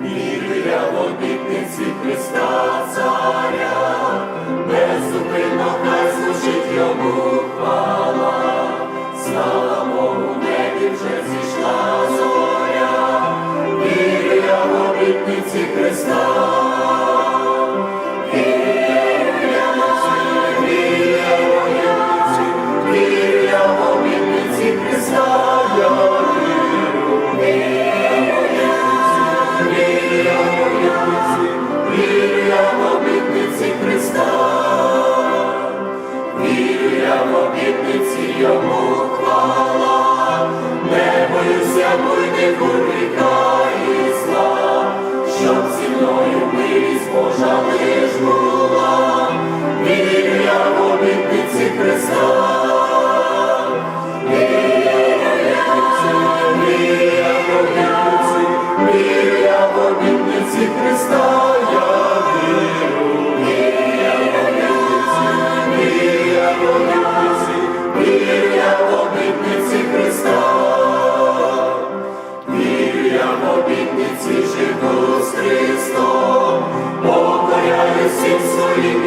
Вірю в обітниці Христа Царя, безупинно хай служить йому хвала, слава Богу, небі вже зійшла зоря, вірю я в обітниці Христа. йому хвала, не боюся буйних щоб зі мною Божа лиш була, вірю я в обітниці Христа. Вірю я в обітниці Христа.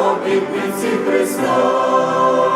обітниці Христа.